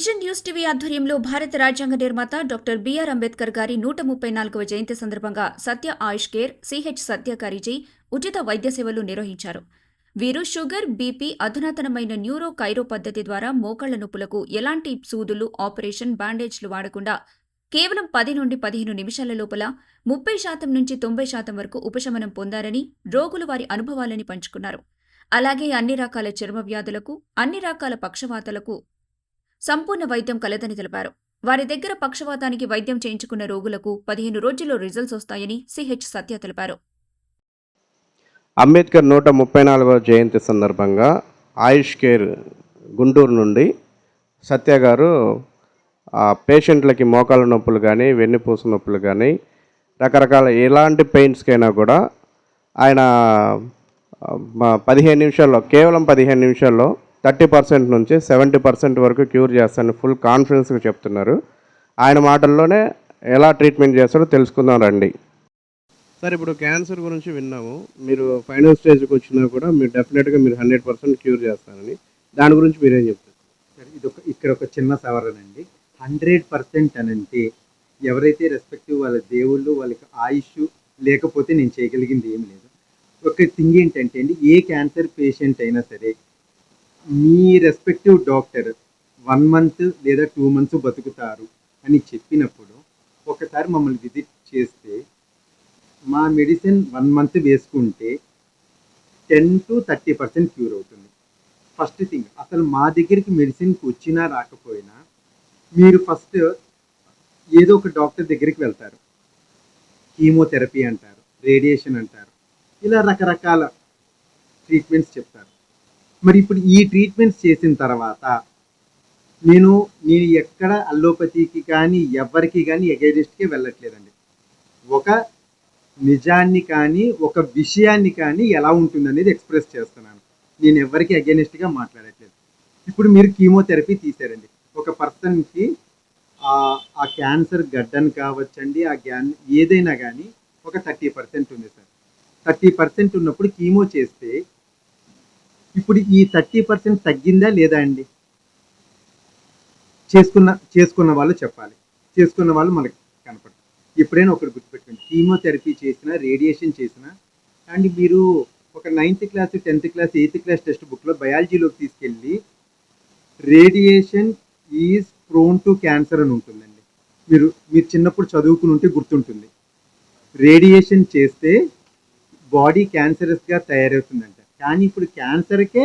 Vision news TV ఆధ్వర్యంలో భారత రాజ్యాంగ నిర్మాత డాక్టర్ బిఆర్ అంబేద్కర్ గారి నూట ముప్పై నాలుగవ జయంతి సందర్భంగా సత్య ఆయుష్ కేర్ సిహెచ్ సత్య గారిజీ ఉచిత వైద్య సేవలు నిర్వహించారు. వీరు షుగర్ బీపీ అధునాతనమైన న్యూరో కైరో పద్ధతి ద్వారా మోకాళ్ళ నొప్పులకు ఎలాంటి సూదులు ఆపరేషన్ బ్యాండేజ్లు వాడకుండా కేవలం పది నుండి పదిహేను నిమిషాల లోపల ముప్పై శాతం నుంచి తొంభై శాతం వరకు ఉపశమనం పొందారని రోగులు వారి అనుభవాలని పంచుకున్నారు. అలాగే అన్ని రకాల చర్మ వ్యాధులకు అన్ని రకాల పక్షవాతాలకు సంపూర్ణ వైద్యం కలదని తెలిపారు. వారి దగ్గర పక్షవాతానికి వైద్యం చేయించుకున్న రోగులకు పదిహేను రోజుల్లో రిజల్ట్స్ వస్తాయని సిహెచ్ సత్య తెలిపారు. అంబేద్కర్ నూట ముప్పై నాలుగవ జయంతి సందర్భంగా ఆయుష్ కేర్ గుంటూరు నుండి సత్య గారు పేషెంట్లకి మోకాళ్ళ నొప్పులు కానీ వెన్నుపూస నొప్పులు కానీ రకరకాల ఎలాంటి పెయిన్స్కైనా కూడా ఆయన పదిహేను నిమిషాల్లో కేవలం పదిహేను నిమిషాల్లో థర్టీ పర్సెంట్ నుంచి సెవెంటీ పర్సెంట్ వరకు క్యూర్ చేస్తానని ఫుల్ కాన్ఫిడెన్స్గా చెప్తున్నారు. ఆయన మాటల్లోనే ఎలా ట్రీట్మెంట్ చేస్తారో తెలుసుకుందాం రండి. సార్ ఇప్పుడు క్యాన్సర్ గురించి విన్నాము. మీరు ఫైనల్ స్టేజ్కి వచ్చినా కూడా మీరు డెఫినెట్గా మీరు హండ్రెడ్ పర్సెంట్ క్యూర్ చేస్తారని. దాని గురించి మీరేం చెప్తారు? సరే ఇది ఒక ఇక్కడ ఒక చిన్న సవరణ అండి హండ్రెడ్ పర్సెంట్ అని అంటే ఎవరైతే రెస్పెక్టివ్ వాళ్ళ దేవుళ్ళు వాళ్ళకి ఆయుష్ లేకపోతే నేను చేయగలిగింది ఏం లేదు. ఒక థింగ్ ఏంటంటే అండి ఏ క్యాన్సర్ పేషెంట్ అయినా సరే మీ రెస్పెక్టివ్ డాక్టర్ వన్ మంత్ లేదా టూ మంత్స్ బతుకుతారు అని చెప్పినప్పుడు ఒకసారి మమ్మల్ని విజిట్ చేస్తే మా మెడిసిన్ వన్ మంత్ వేసుకుంటే ten to thirty percent cure అవుతుంది. ఫస్ట్ థింగ్ అసలు మా దగ్గరికి మెడిసిన్కి వచ్చినా రాకపోయినా మీరు ఫస్ట్ ఏదో ఒక డాక్టర్ దగ్గరికి వెళ్తారు. కీమోథెరపీ అంటారు రేడియేషన్ అంటారు ఇలా రకరకాల ట్రీట్మెంట్స్ చెప్తారు. మరి ఇప్పుడు ఈ ట్రీట్మెంట్స్ చేసిన తర్వాత నేను నేను ఎక్కడ అల్లోపతికి కానీ ఎవరికి కానీ ఎగైనిస్ట్కి వెళ్ళట్లేదండి. ఒక నిజాన్ని కానీ ఒక విషయాన్ని కానీ ఎలా ఉంటుందనేది ఎక్స్ప్రెస్ చేస్తున్నాను. నేను ఎవరికి అగేనిస్ట్గా మాట్లాడట్లేదు. ఇప్పుడు మీరు కీమోథెరపీ తీసారండి. ఒక పర్సన్కి ఆ క్యాన్సర్ గడ్డను కావచ్చండి ఆ గ్యాన్ ఏదైనా కానీ ఒక థర్టీ పర్సెంట్ ఉంది సార్. థర్టీ పర్సెంట్ ఉన్నప్పుడు కీమో చేస్తే ఇప్పుడు ఈ థర్టీ పర్సెంట్ తగ్గిందా లేదా అండి? చేసుకున్న చేసుకున్న వాళ్ళు చెప్పాలి. చేసుకున్న వాళ్ళు మనకి కనపడదు. ఎప్పుడైనా ఒకటి గుర్తుపెట్టుకోండి. కీమోథెరపీ చేసినా రేడియేషన్ చేసినా అండ్ మీరు ఒక ninth class tenth class eighth class text బుక్లో బయాలజీలోకి తీసుకెళ్ళి radiation is prone to cancer అని ఉంటుందండి. మీరు మీరు చిన్నప్పుడు చదువుకుని ఉంటే గుర్తుంటుంది. రేడియేషన్ చేస్తే బాడీ క్యాన్సరస్గా తయారవుతుందంట. కానీ ఇప్పుడు క్యాన్సర్కే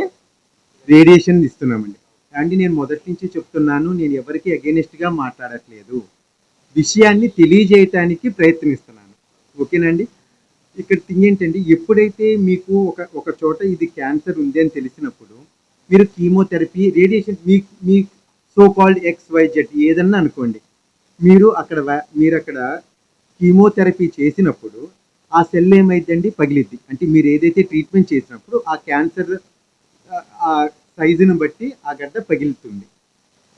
రేడియేషన్ ఇస్తున్నామండి. అండి నేను మొదటి నుంచి చెప్తున్నాను నేను ఎవరికి అగేనిస్ట్గా మాట్లాడట్లేదు. విషయాన్ని తెలియజేయటానికి ప్రయత్నిస్తున్నాను. ఓకేనండి? ఇక్కడ థింగ్ ఏంటండి ఎప్పుడైతే మీకు ఒక ఒక చోట ఇది క్యాన్సర్ ఉంది అని తెలిసినప్పుడు మీరు కీమోథెరపీ రేడియేషన్ మీ మీ so called X Y Z ఏదన్నా అనుకోండి మీరు అక్కడ మీరు అక్కడ కీమోథెరపీ చేసినప్పుడు ఆ సెల్ ఏమైందండి? పగిలిద్ది. అంటే మీరు ఏదైతే ట్రీట్మెంట్ చేసినప్పుడు ఆ క్యాన్సర్ ఆ సైజుని బట్టి ఆ గడ్డ పగిలుతుంది.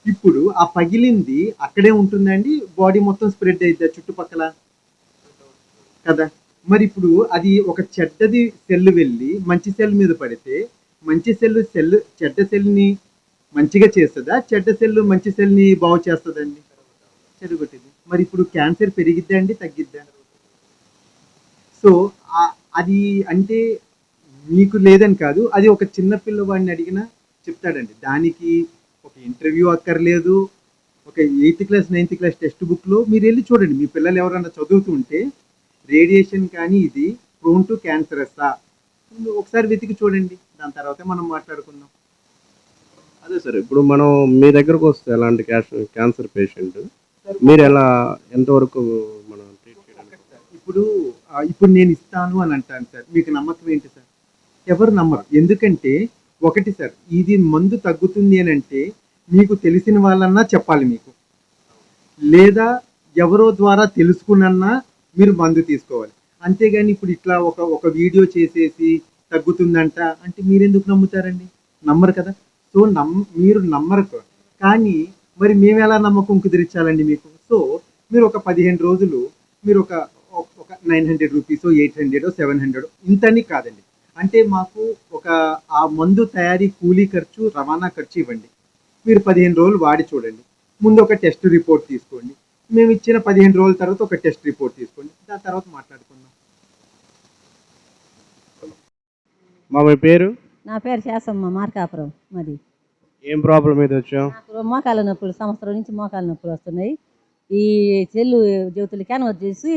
ఇప్పుడు ఆ పగిలింది అక్కడే ఉంటుందండి? బాడీ మొత్తం స్ప్రెడ్ అయిద్దా చుట్టుపక్కల? కదా. మరి ఇప్పుడు అది ఒక చెడ్డది సెల్ వెళ్ళి మంచి సెల్ మీద పడితే మంచి సెల్ సెల్ చెడ్డ సెల్ని మంచిగా చేస్తుందా? చెడ్డ సెల్ మంచి సెల్ని బాగు చేస్తుందండి? చెడుగొట్టింది. మరి ఇప్పుడు క్యాన్సర్ పెరిగిద్దా అండి? తగ్గిద్దా? సో అది అంటే మీకు లేదని కాదు అది ఒక చిన్న పిల్లవాడిని అడిగినా చెప్తాడండి. దానికి ఒక ఇంటర్వ్యూ అక్కర్లేదు ఒక eighth class ninth class text బుక్లో మీరు వెళ్ళి చూడండి. మీ పిల్లలు ఎవరైనా చదువుతుంటే రేడియేషన్ కానీ ఇది ప్రోన్ టు క్యాన్సరస్సా? ఒకసారి వెతికి చూడండి. దాని తర్వాత మనం మాట్లాడుకుందాం. అదే సార్ ఇప్పుడు మనం మీ దగ్గరకు వస్తే ఎలాంటి క్యాష్ క్యాన్సర్ పేషెంట్ మీరు ఎలా ఎంతవరకు మనం ట్రీట్ చేయడానికి ఇప్పుడు ఇప్పుడు నేను ఇస్తాను అని అంటాను సార్. మీకు నమ్మకం ఏంటి సార్? ఎవరు నమ్మరు? ఎందుకంటే ఒకటి సార్ ఇది మందు తగ్గుతుంది అని అంటే మీకు తెలిసిన వాళ్ళన్నా చెప్పాలి మీకు. లేదా ఎవరో ద్వారా తెలుసుకున్నా మీరు మందు తీసుకోవాలి. అంతేగాని ఇప్పుడు ఇట్లా ఒక ఒక వీడియో చేసేసి తగ్గుతుందంట అంటే మీరెందుకు నమ్ముతారండి? నమ్మరు కదా. సో నమ్ మీరు నమ్మరు. కానీ మరి మేము ఎలా నమ్మకం కుదిరించాలండి మీకు? సో మీరు ఒక పదిహేను రోజులు మీరు ఒక nine hundred rupees eight hundred seven hundred. ఇంతని కాదండి. అంటే మాకు ఒక ఆ మందు తయారీ కూలీ ఖర్చు రవాణా ఖర్చు ఇవ్వండి. మీరు పదిహేను రోజులు వాడి చూడండి. ముందు ఒక టెస్ట్ రిపోర్ట్ తీసుకోండి. మేము ఇచ్చిన పదిహేను రోజుల తర్వాత ఒక టెస్ట్ రిపోర్ట్ తీసుకోండి. దాని తర్వాత మాట్లాడుకుందాం. మా మీ పేరు? నా పేరు శాసమ్మ మార్కాపురం మాది. ఏం ప్రాబ్లం మీద వచ్చావు? నాకు మోకాల నొప్పులు సంవత్సరం నుంచి మోకాల నొప్పులు వస్తున్నాయి. ఈ చెల్లు జ్యోతులు క్యాన్వర్ చేసి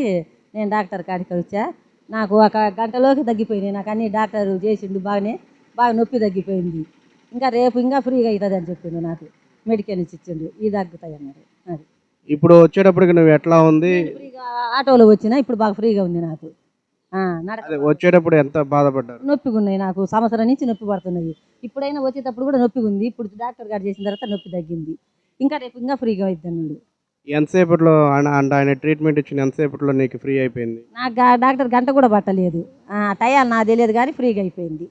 నేను డాక్టర్ కాడికి వచ్చా. నాకు ఒక గంటలోకి తగ్గిపోయినాయి. నాకు అన్ని డాక్టర్ చేసిండు బాగానే బాగా నొప్పి తగ్గిపోయింది. ఇంకా రేపు ఇంకా ఫ్రీగా అవుతుంది అని చెప్పిండు నాకు. మెడికల్ ఇచ్చి ఇచ్చిండు. ఈ తగ్గుతాయి అన్నారు. అది. ఇప్పుడు వచ్చేటప్పటికి నువ్వు ఎట్లా ఉంది? ఫ్రీగా ఆటోలో వచ్చినా ఇప్పుడు బాగా ఫ్రీగా ఉంది నాకు. వచ్చేటప్పుడు ఎంత బాధపడ్డారు? నొప్పిగా ఉన్నాయి నాకు. సంవత్సరం నుంచి నొప్పి పడుతున్నాయి ఇప్పుడైనా వచ్చేటప్పుడు కూడా నొప్పిగా ఉంది ఇప్పుడు డాక్టర్ గారు చేసిన తర్వాత నొప్పి తగ్గింది. ఇంకా రేపు ఇంకా ఫ్రీగా అవుతుంది ఎంతసేపట్లో అంటే ఆయన ట్రీట్మెంట్ ఇచ్చిన ఎంతసేపట్లో నీకు ఫ్రీ అయిపోయింది? నాకు డాక్టర్ గంట కూడా పట్టలేదు. టయాలు నాకు తెలియదు కానీ ఫ్రీగా అయిపోయింది.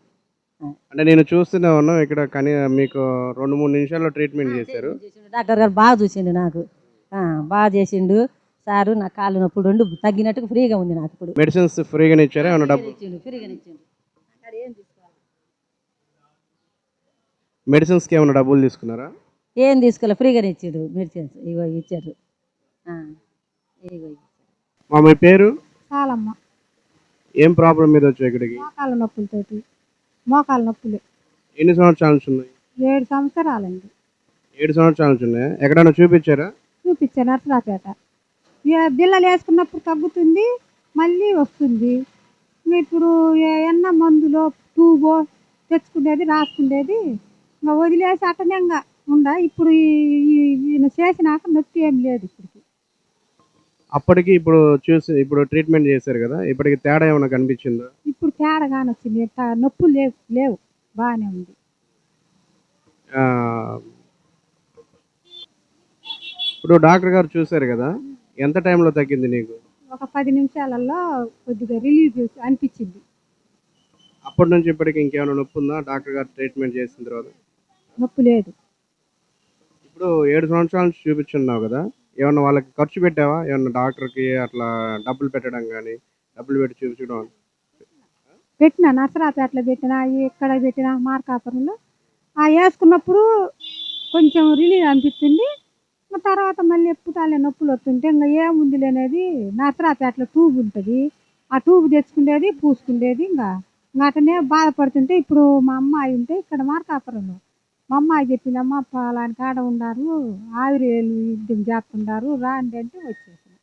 అంటే నేను చూస్తూనే ఉన్నాం ఇక్కడ కానీ మీకు రెండు మూడు నిమిషాల్లో ట్రీట్మెంట్ చేశారు. డాక్టర్ గారు బాగా చూసిండు నాకు. బాగా చేసిండు. సారు నా కాళ్ళు నొప్పులు రెండు తగ్గినట్టుగా ఫ్రీగా ఉంది నాకు ఇప్పుడు. మెడిసిన్స్ ఫ్రీగానే ఇచ్చారా? ఏమైనా డబ్బు? ఇచ్చిండు మెడిసిన్స్కి ఏమైనా డబ్బులు తీసుకున్నారా? ఏం తీసుకోవాలి ఫ్రీగానే ఇచ్చాడు మెడిసిన్స్. ఇగో ఇచ్చారు. మా మీ పేరు? చాలమ్మ ఏం ప్రాబ్లం మీద వచ్చావు ఇక్కడికి? మోకాళ్ళ నొప్పులతోటి. మోకాళ్ళ నొప్పులు. ఎన్ని సంవత్సరాల నుంచి ఉన్నాయి? ఏడు సంవత్సరాలండి. ఏడు సంవత్సరాల నుంచి ఉన్నాయి? ఎక్కడైనా చూపించారా? చూపించా నర్సరాపేట. బిల్లలు వేసుకున్నప్పుడు తగ్గుతుంది మళ్ళీ వస్తుంది. ఇప్పుడు ఏ- ఎన్న మందులో ట్యూబో తెచ్చుకునేది రాసుకునేది ఇంకా వదిలేసి అట్టనే ఇంకా ఉండ. ఇప్పుడు ఈయన చేసినాక నొప్పి ఏం లేదు ఇప్పటికి అప్పటికి ఇప్పుడు చూసి ఇప్పుడు ట్రీట్మెంట్ చేశారు కదా ఇప్పటికి తేడా ఏమైనా కనిపించిందా? ఇప్పుడు తేడాగానే వచ్చింది. త- నొప్పులు లేవు లేవు. బాగానే ఉంది. ఆ, ఇప్పుడు డాక్టర్ గారు చూశారు కదా ఎంత టైంలో తగ్గింది నీకు? ఒక పది నిమిషాలలో కొద్దిగా రిలీఫ్ అనిపించింది. అప్పటి నుంచి ఇప్పటికి ఇంకేమైనా నొప్పి ఉందా డాక్టర్ గారు ట్రీట్మెంట్ చేసిన తర్వాత? నొప్పి లేదు. ఇప్పుడు ఏడు సంవత్సరాల నుంచి చూపించున్నావు కదా ఏమన్నా వాళ్ళకి ఖర్చు పెట్టావా? ఏమన్నా డాక్టర్కి అట్లా డబ్బులు పెట్టడం కానీ డబ్బులు పెట్టి చూపించడం? పెట్టిన అట్లా పెట్టిన ఇక్కడ పెట్టిన మార్కాపురంలో ఆ వేసుకున్నప్పుడు కొంచెం రిలీవ్ అనిపిస్తుంది. తర్వాత మళ్ళీ ఎప్పుటాలే నొప్పులు వస్తుంటే ఇంకా ఏముంది లేనేది నసరాపేటలో ట్యూబ్ ఉంటుంది. ఆ ట్యూబ్ తెచ్చుకునేది పూసుకునేది ఇంకా. ఇంకా బాధపడుతుంటే ఇప్పుడు మా అమ్మాయి ఉంటే ఇక్కడ మార్కాపురంలో మా అమ్మాయి చెప్పింది అమ్మ పలాని కాడ ఉన్నారు ఆవిరి ఇంటికి చేస్తుంటారు రాండి అంటే వచ్చేసాను.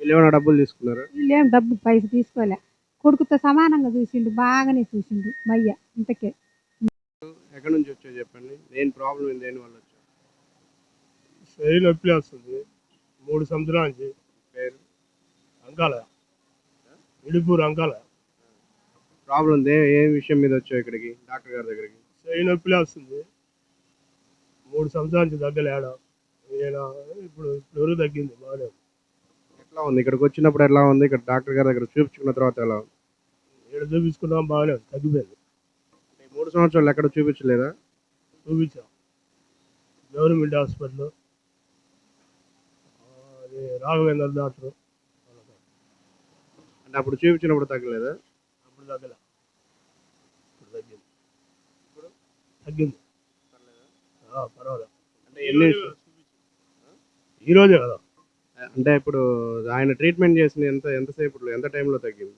వీళ్ళు ఏమైనా డబ్బులు తీసుకున్నారు? వీళ్ళేం డబ్బు పైస తీసుకోలే. కొడుకుతో సమానంగా చూసిండు బాగానే చూసిండు మయ్య ఇంతకే. ఎక్కడి నుంచి వచ్చావు చెప్పండి? నేను ప్రాబ్లం ఏంది దేని వల్ల వచ్చావు శరీరం నొప్పి వస్తుంది మూడు సంవత్సరాల నుంచి. పేరు? అంకాల ఇడుపూరు అంకాల ప్రాబ్లం దే ఏ విషయం మీద వచ్చావు ఇక్కడికి డాక్టర్ గారి దగ్గరికి? శరీరం నొప్పి వస్తుంది మూడు సంవత్సరాల నుంచి తగ్గలేడ? ఇప్పుడు ఇప్పుడు తగ్గింది బాగానే. ఎట్లా ఉంది? ఇక్కడికి వచ్చినప్పుడు ఎలా ఉంది? ఇక్కడ డాక్టర్ గారి దగ్గర చూపించుకున్న తర్వాత ఎలా ఉంది? ఈడ చూపించుకున్నాం బాగానే ఉంది తగ్గిపోయింది. ఈ మూడు సంవత్సరాలు ఎక్కడ చూపించలేదా? చూపించాం. గవర్నమెంట్ హాస్పిటల్ అది రాఘవేంద్ర డాక్టర్. అంటే అప్పుడు చూపించినప్పుడు తగ్గలేదా? అప్పుడు తగ్గలే. ఇప్పుడు తగ్గింది. ఇప్పుడు తగ్గింది. పర్వాలేదు. అంటే ఎన్ని ఈరోజే కదా? అంటే ఇప్పుడు ఆయన ట్రీట్మెంట్ చేసిన ఎంత ఎంతసేపు ఎంత టైంలో తగ్గింది?